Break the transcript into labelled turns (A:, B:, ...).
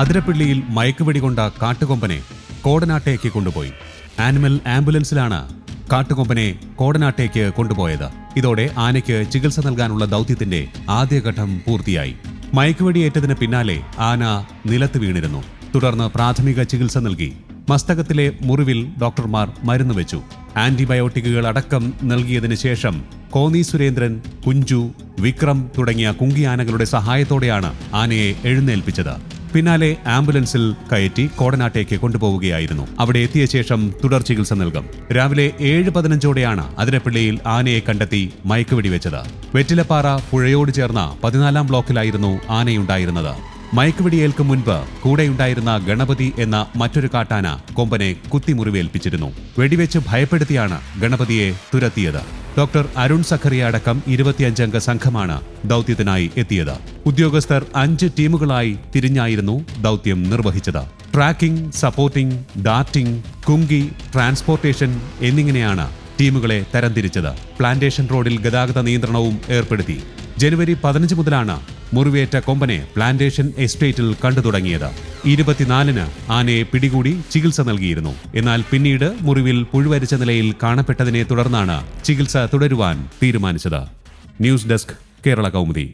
A: അതിരപ്പിള്ളിയിൽ മയക്കുവെടി കൊണ്ട കാട്ടുകൊമ്പനെ കോടനാട്ടേക്ക് കൊണ്ടുപോയി. ആനിമൽ ആംബുലൻസിലാണ് കാട്ടുകൊമ്പനെ കോടനാട്ടേക്ക് കൊണ്ടുപോയത്. ഇതോടെ ആനയ്ക്ക് ചികിത്സ നൽകാനുള്ള ദൗത്യത്തിന്റെ ആദ്യഘട്ടം പൂർത്തിയായി. മയക്കുവെടിയേറ്റതിന് പിന്നാലെ ആന നിലത്ത് വീണിരുന്നു. തുടർന്ന് പ്രാഥമിക ചികിത്സ നൽകി. മസ്തകത്തിലെ മുറിവിൽ ഡോക്ടർമാർ മരുന്ന് വെച്ചു. ആന്റിബയോട്ടിക്കുകൾ അടക്കം നൽകിയതിനു ശേഷം കോന്നി സുരേന്ദ്രൻ കുഞ്ചു വിക്രം തുടങ്ങിയ കുങ്കിയാനകളുടെ സഹായത്തോടെയാണ് ആനയെ എഴുന്നേൽപ്പിച്ചത്. പിന്നാലെ ആംബുലൻസിൽ കയറ്റി കോടനാട്ടേക്ക് കൊണ്ടുപോവുകയായിരുന്നു. അവിടെ എത്തിയ ശേഷം തുടർ ചികിത്സ നൽകും. രാവിലെ ഏഴ് പതിനഞ്ചോടെയാണ് അതിരപ്പിള്ളിയിൽ ആനയെ കണ്ടെത്തി മയക്ക് വെടിവെച്ചത്. വെറ്റിലപ്പാറ പുഴയോട് ചേർന്ന പതിനാലാം ബ്ലോക്കിലായിരുന്നു ആനയുണ്ടായിരുന്നത്. മയക്കുവെടിയേൽക്കും മുൻപ് കൂടെയുണ്ടായിരുന്ന ഗണപതി എന്ന മറ്റൊരു കാട്ടാന കൊമ്പനെ കുത്തിമുറിവേൽപ്പിച്ചിരുന്നു. വെടിവെച്ച് ഭയപ്പെടുത്തിയാണ് ഗണപതിയെ തുരത്തിയത്. ഡോക്ടർ അരുൺ സഖറിയ അടക്കം ഇരുപത്തിയഞ്ചംഗ സംഘമാണ് ദൗത്യത്തിനായി എത്തിയത്. ഉദ്യോഗസ്ഥർ അഞ്ച് ടീമുകളായി തിരിഞ്ഞായിരുന്നു ദൗത്യം നിർവഹിച്ചത്. Tracking supporting darting kumki transportation എന്നിങ്ങനെയാണ് ടീമുകളെ തരംതിരിച്ചത്. പ്ലാന്റേഷൻ റോഡിൽ ഗതാഗത നിയന്ത്രണവും ഏർപ്പെടുത്തി. ജനുവരി പതിനഞ്ച് മുതലാണ് മുറിവേറ്റ കൊമ്പനെ പ്ലാന്റേഷൻ എസ്റ്റേറ്റിൽ കണ്ടു തുടങ്ങിയത്. ഇരുപത്തിനാലിന് ആനയെ പിടികൂടി ചികിത്സ നൽകിയിരുന്നു. എന്നാൽ പിന്നീട് മുറിവിൽ പുഴുവരിച്ച നിലയിൽ കാണപ്പെട്ടതിനെ തുടർന്നാണ് ചികിത്സ തുടരുവാൻ തീരുമാനിച്ചത്. News desk Kerala Kaumudi.